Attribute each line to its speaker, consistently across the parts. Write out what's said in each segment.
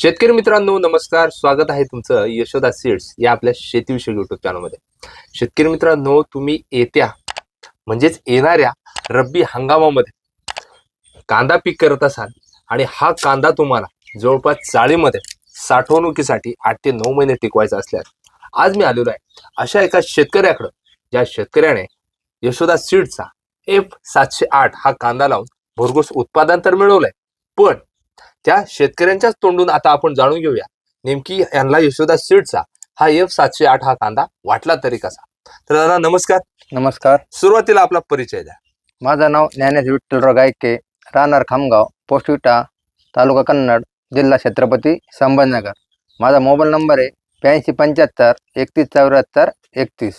Speaker 1: शेतकरी मित्रांनो नमस्कार. स्वागत आहे तुमचं यशोदा सीड्स या आपल्या शेतीविषयी युट्यूब चॅनलमध्ये शेतकरी मित्रांनो तुम्ही येत्या म्हणजेच येणाऱ्या रब्बी हंगामामध्ये कांदा पीक करत असाल आणि हा कांदा तुम्हाला जवळपास चाळीमध्ये साठवणुकीसाठी आठ ते नऊ महिने टिकवायचा असल्यास आज मी आलेलो आहे अशा एका शेतकऱ्याकडं. ज्या शेतकऱ्याने यशोदा सीडचा एफ सातशे आठ हा कांदा लावून भरघोस उत्पादन तर मिळवलंय पण त्या शेतकऱ्यांच्याच तोंडून आता आपण जाणून घेऊया. नेमकी यांना यशोदा सीडचा हा एफ सातशे आठ हा कांदा वाटला तरी कसा? तर दादा नमस्कार.
Speaker 2: नमस्कार.
Speaker 1: सुरुवातीला आपला परिचय द्या.
Speaker 2: माझं नाव ज्ञानेश विठ्ठलराव गायके राहणार खामगाव पोस्ट विटा तालुका कन्नड जिल्हा छत्रपती संभाजीनगर. माझा मोबाईल नंबर आहे ब्याऐंशी पंच्याहत्तर एकतीस चौऱ्याहत्तर एकतीस.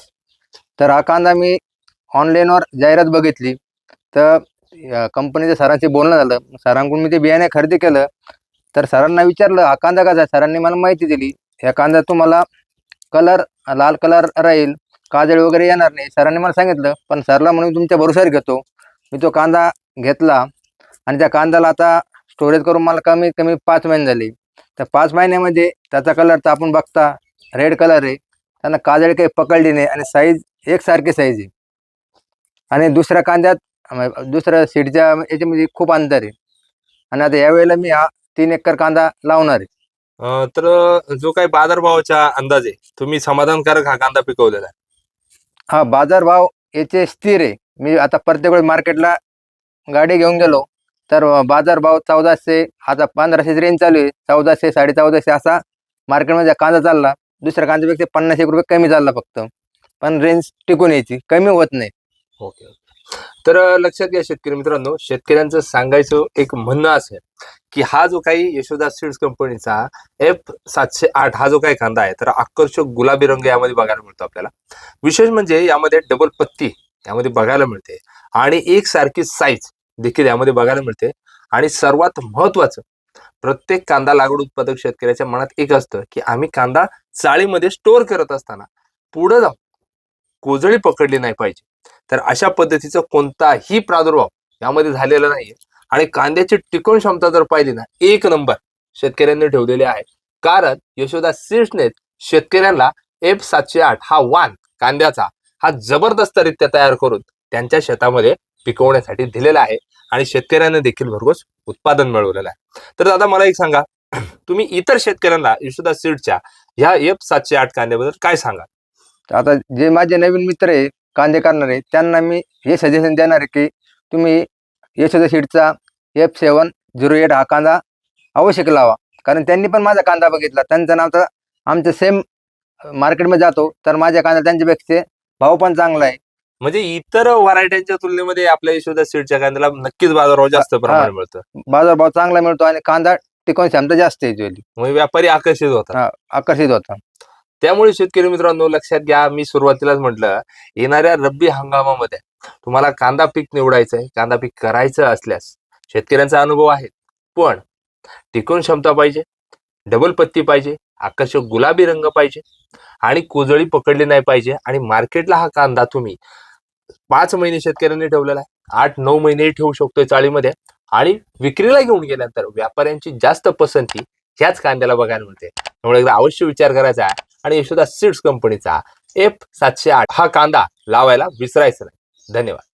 Speaker 2: तर हा कांदा मी ऑनलाईनवर जाहिरात बघितली. तर कंपनीच्या सरांशी बोलणं झालं. सरांकडून मी ते बियाणे खरेदी केलं. तर सरांना विचारलं हा कांदा कसा सरांनी मला माहिती दिली. ह्या कांदा तुम्हाला कलर लाल कलर राहील. काजळ वगैरे येणार नाही. सरांनी मला सांगितलं पण सरला म्हणून मी तुमच्या भरोशावर घेतो. मी तो कांदा घेतला आणि त्या कांद्याला आता स्टोरेज करून मला कमीत कमी पाच महिने झाले. तर पाच महिन्यामध्ये त्याचा कलर तर आपण बघता रेड कलर आहे. त्यांना काजळी काही पकडली नाही आणि साईज एकसारखी साईज आहे. आणि दुसऱ्या कांद्यात दुसऱ्या सीडच्या याच्यामध्ये खूप अंतर आहे. आणि आता यावेळेला मी हा तीन एकर कांदा लावणार आहे.
Speaker 1: अं, तर जो काही बाजारभावाचा अंदाज आहे तुम्ही समाधानकारक हा कांदा पिकवलेला आहे.
Speaker 2: हा बाजारभाव याचे स्थिर आहे. मी आता प्रत्येक वेळेस मार्केटला गाडी घेऊन गेलो तर बाजारभाव चौदाशे आता पंधराशे रेंज चालू आहे. चौदाशे साडे चौदाशे असा मार्केटमध्ये कांदा चालला. दुसऱ्या कांद्यापेक्षा पन्नास एक रुपये कमी चालला फक्त. पण रेंज टिकून यायची. कमी होत नाही.
Speaker 1: Okay okay. तर लक्षात घ्या शेतकरी मित्रांनो शेतकऱ्यांचं सांगायचं एक म्हणणं असेल की हा जो काही यशोदा सीड्स कंपनीचा एफ सातशे आठ हा जो काही कांदा आहे तर आकर्षक गुलाबी रंग यामध्ये बघायला मिळतो आपल्याला. विशेष म्हणजे यामध्ये डबल पत्ती यामध्ये बघायला मिळते आणि एक सारखी साईज देखील यामध्ये बघायला मिळते. आणि सर्वात महत्वाचं प्रत्येक कांदा लागवड उत्पादक शेतकऱ्याच्या मनात एक असतं की आम्ही कांदा चाळीमध्ये स्टोअर करत असताना पुढे जाऊन कोजळी पकडली नाही पाहिजे. तर अशा पद्धतीचा कोणताही प्रादुर्भाव यामध्ये झालेला नाहीये. आणि कांद्याची टिकवण क्षमता जर पाहिली ना एक नंबर शेतकऱ्यांनी ठेवलेले आहे. कारण यशोदा सीड्सने शेतकऱ्यांना एफ सातशे आठ हा वान कांद्याचा हा जबरदस्तरित्या तयार करून त्यांच्या शेतामध्ये पिकवण्यासाठी दिलेला आहे. आणि शेतकऱ्यांना देखील भरघोस उत्पादन मिळवलेलं आहे. तर दादा मला एक सांगा तुम्ही इतर शेतकऱ्यांना यशोदा सीडच्या ह्या एफ सातशे आठ कांद्याबद्दल काय सांगा
Speaker 2: आता जे माझे नवीन मित्र आहे कांदे करणारे त्यांना मी हे सजेशन देणार आहे की तुम्ही यशोदा सीडचा एफ सेवन झिरो एट हा कांदा आवश्यक लावा. कारण त्यांनी पण माझा कांदा बघितला. त्यांचं नाव तर आमचं सेम मार्केटमध्ये जातो. तर माझ्या कांदा त्यांच्यापेक्षा भाव पण चांगला आहे.
Speaker 1: म्हणजे इतर व्हरायट्यांच्या तुलनेमध्ये आपल्या यशोदा सीडच्या कांद्याला नक्कीच बाजारभाव जास्त प्रमाणात मिळतं.
Speaker 2: बाजारभाव चांगला मिळतो आणि कांदा टिकवून क्षमता जास्त आहे.
Speaker 1: म्हणजे व्यापारी आकर्षित होतात.
Speaker 2: हा आकर्षित होता
Speaker 1: त्यामुळे शेतकरी मित्रांनो लक्षात घ्या मी सुरुवातीलाच म्हटलं येणाऱ्या रब्बी हंगामामध्ये तुम्हाला कांदा पीक निवडायचं आहे कांदा पीक करायचं असल्यास शेतकऱ्यांचा अनुभव आहे. पण टिकून क्षमता पाहिजे डबल पत्ती पाहिजे आकर्षक गुलाबी रंग पाहिजे आणि कोजळी पकडली नाही पाहिजे आणि मार्केटला हा कांदा तुम्ही पाच महिने शेतकऱ्यांनी ठेवलेला आहे. आठ नऊ महिनेही ठेवू शकतोय चाळीमध्ये आणि विक्रीला घेऊन गेल्यानंतर व्यापाऱ्यांची जास्त पसंती ह्याच कांद्याला बघायला मिळते. त्यामुळे एकदा अवश्य विचार करायचा आहे. आणि यशोदा सीड्स कंपनीचा एफ सातशे आठ हा कांदा लावायला विसरायचा नाही. धन्यवाद.